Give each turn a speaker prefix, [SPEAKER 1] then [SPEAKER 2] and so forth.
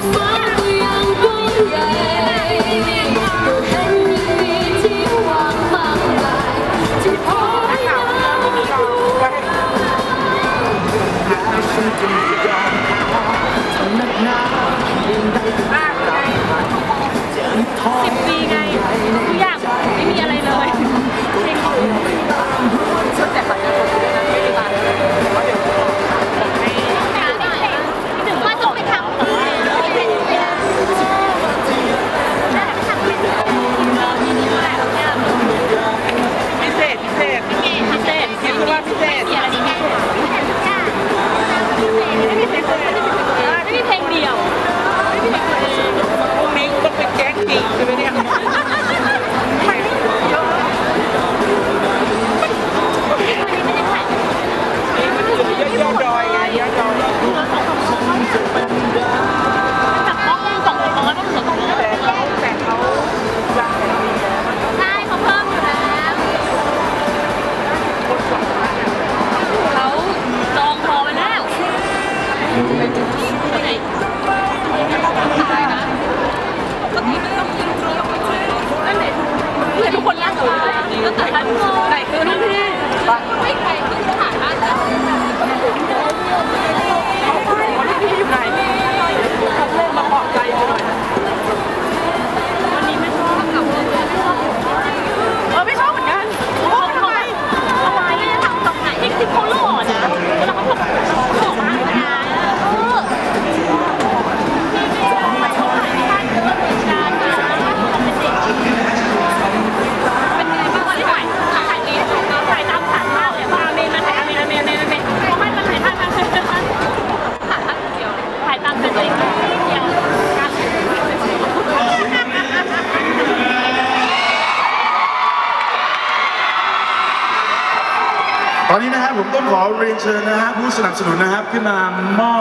[SPEAKER 1] so ตอนนี้นะครับผมต้องขอเรียนเชิญนะฮะผู้สนับสนุนนะครับขึ้นมามอบ